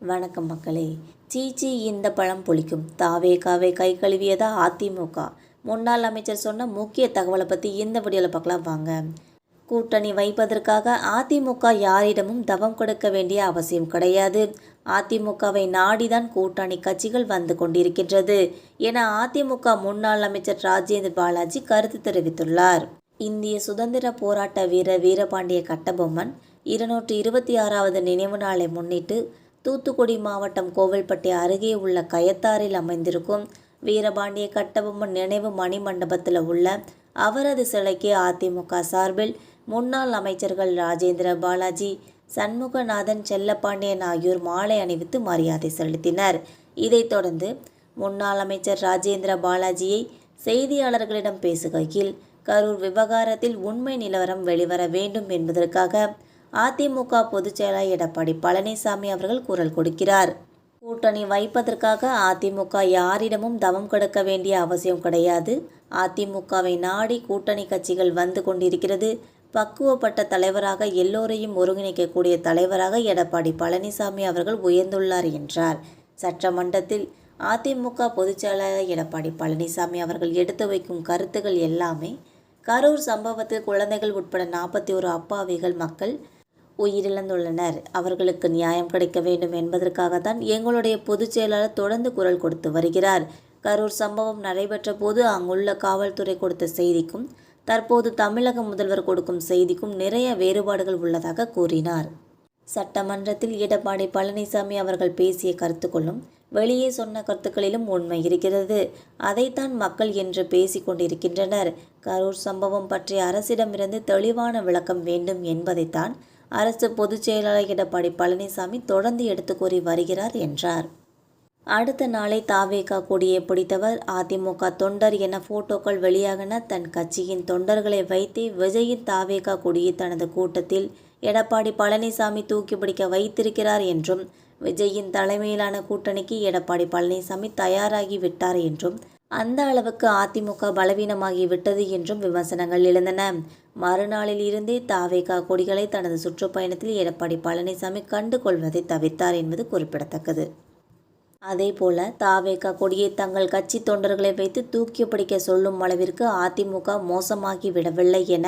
வணக்கம் மக்களே. சீச்சி இந்த பழம் புளிக்கும். தாவேகாவை கை கழுவியதா அதிமுக. முன்னாள் அமைச்சர் சொன்ன முக்கிய தகவலை பற்றி இந்த வீடியோவில் பார்க்கலாம் வாங்க. கூட்டணி வைப்பதற்காக அதிமுக யாரிடமும் தவம் கொடுக்க வேண்டிய அவசியம் கிடையாது. அதிமுகவை நாடிதான் கூட்டணி கட்சிகள் வந்து கொண்டிருக்கின்றது என அதிமுக முன்னாள் அமைச்சர் ராஜேந்திர பாலாஜி கருத்து தெரிவித்துள்ளார். இந்திய சுதந்திர போராட்ட வீரர் வீரபாண்டிய கட்டபொம்மன் இருநூற்றி இருபத்தி ஆறாவது நினைவு நாளை முன்னிட்டு தூத்துக்குடி மாவட்டம் கோவில்பட்டி அருகே உள்ள கயத்தாரில் அமைந்திருக்கும் வீரபாண்டிய கட்டபொம்மன் நினைவு மணிமண்டபத்தில் உள்ள அவரது சிலைக்கு அதிமுக சார்பில் முன்னாள் அமைச்சர்கள் ராஜேந்திர பாலாஜி சண்முகநாதன் செல்லப்பாண்டியன் ஆகியோர் மாலை அணிவித்து மரியாதை செலுத்தினர். இதைத் தொடர்ந்து முன்னாள் அமைச்சர் ராஜேந்திர பாலாஜியை செய்தியாளர்களிடம் பேசுகையில் கரூர் விவகாரத்தில் உண்மை நிலவரம் வெளிவர வேண்டும் என்பதற்காக அதிமுக பொதுச்செயலர் எடப்பாடி பழனிசாமி அவர்கள் குரல் கொடுக்கிறார். கூட்டணி வைப்பதற்காக அதிமுக யாரிடமும் தவம் கொடுக்க வேண்டிய அவசியம் கிடையாது. அதிமுகவை நாடி கூட்டணி கட்சிகள் வந்து கொண்டிருக்கிறது. பக்குவப்பட்ட தலைவராக எல்லோரையும் ஒருங்கிணைக்கக்கூடிய தலைவராக எடப்பாடி பழனிசாமி அவர்கள் உயர்ந்துள்ளார் என்றார். சட்டமன்றத்தில் அதிமுக பொதுச்செயலாளர் எடப்பாடி பழனிசாமி அவர்கள் எடுத்து வைக்கும் கருத்துகள் எல்லாமே கரூர் சம்பவத்தில் குழந்தைகள் உட்பட நாற்பத்தி ஒரு அப்பாவிகள் மக்கள் உயிரிழந்துள்ளனர். அவர்களுக்கு நியாயம் கிடைக்க வேண்டும் என்பதற்காகத்தான் எங்களுடைய பொதுச் செயலாளர் தொடர்ந்து குரல் கொடுத்து வருகிறார். கரூர் சம்பவம் நடைபெற்ற போது அங்குள்ள காவல்துறை கொடுத்த செய்திக்கும் தற்போது தமிழக முதல்வர் கொடுக்கும் செய்திக்கும் நிறைய வேறுபாடுகள் உள்ளதாக கூறினார். சட்டமன்றத்தில் எடப்பாடி பழனிசாமி அவர்கள் பேசிய கருத்துக்களும் வெளியே சொன்ன கருத்துக்களிலும் உண்மை இருக்கிறது. அதைத்தான் மக்கள் என்று பேசிக் கொண்டிருக்கின்றனர். கரூர் சம்பவம் பற்றி அரசிடமிருந்து தெளிவான விளக்கம் வேண்டும் என்பதைத்தான் அரசு பொதுச் செயலாளர் எடப்பாடி பழனிசாமி தொடர்ந்து எடுத்து கூறி வருகிறார் என்றார். அடுத்த நாளை தாவேகா கொடியை பிடித்தவர் அதிமுக தொண்டர் என போட்டோக்கள் வெளியாகின தன் கட்சியின் தொண்டர்களை வைத்தே விஜயின் தாவேகா கொடியை தனது கூட்டத்தில் எடப்பாடி பழனிசாமி தூக்கி பிடிக்க வைத்திருக்கிறார் என்றும் விஜயின் தலைமையிலான கூட்டணிக்கு எடப்பாடி பழனிசாமி தயாராகி விட்டார் என்றும் அந்த அளவுக்கு அதிமுக பலவீனமாகி விட்டது என்றும் விமர்சனங்கள் எழுந்தன. மறுநாளில் இருந்தே தாவேகா கொடிகளை தனது சுற்றுப்பயணத்தில் எடப்பாடி பழனிசாமி கண்டு கொள்வதை தவிர்த்தார் என்பது குறிப்பிடத்தக்கது. அதேபோல தாவேகா கொடியை தங்கள் கட்சி தொண்டர்களை வைத்து தூக்கி பிடிக்க சொல்லும் அளவிற்கு அதிமுக மோசமாகி விடவில்லை என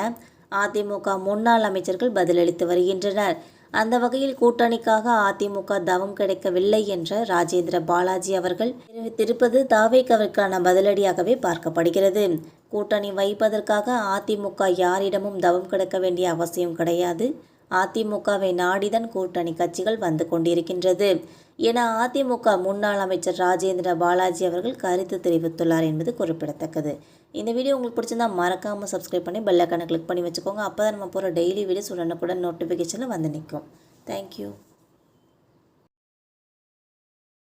அதிமுக முன்னாள் அமைச்சர்கள் பதிலளித்து வருகின்றனர். அந்த வகையில் கூட்டணிக்காக அதிமுக தவம் கிடைக்கவில்லை என்ற ராஜேந்திர பாலாஜி அவர்கள் தெரிவித்திருப்பது தாவேக்கவிற்கான பதிலடியாகவே பார்க்கப்படுகிறது. கூட்டணி வைப்பதற்காக அதிமுக யாரிடமும் தவம் கிடக்க வேண்டிய அவசியம் கிடையாது. அதிமுகவை நாடிதான் கூட்டணி கட்சிகள் வந்து கொண்டிருக்கின்றது. என அதிமுக முன்னாள் அமைச்சர் ராஜேந்திர பாலாஜி அவர்கள் கருத்து தெரிவித்துள்ளார் என்பது குறிப்பிடத்தக்கது. இந்த வீடியோ உங்களுக்கு பிடிச்சிருந்தா மறக்காமல் சப்ஸ்கிரைப் பண்ணி பெல்லைக்கான கிளிக் பண்ணி வச்சுக்கோங்க. அப்போ தான் நம்ம போகிற டெய்லி வீடியோஸ் உடனுக்குடன் நோட்டிஃபிகேஷனில் வந்து நிற்கும். தேங்க்யூ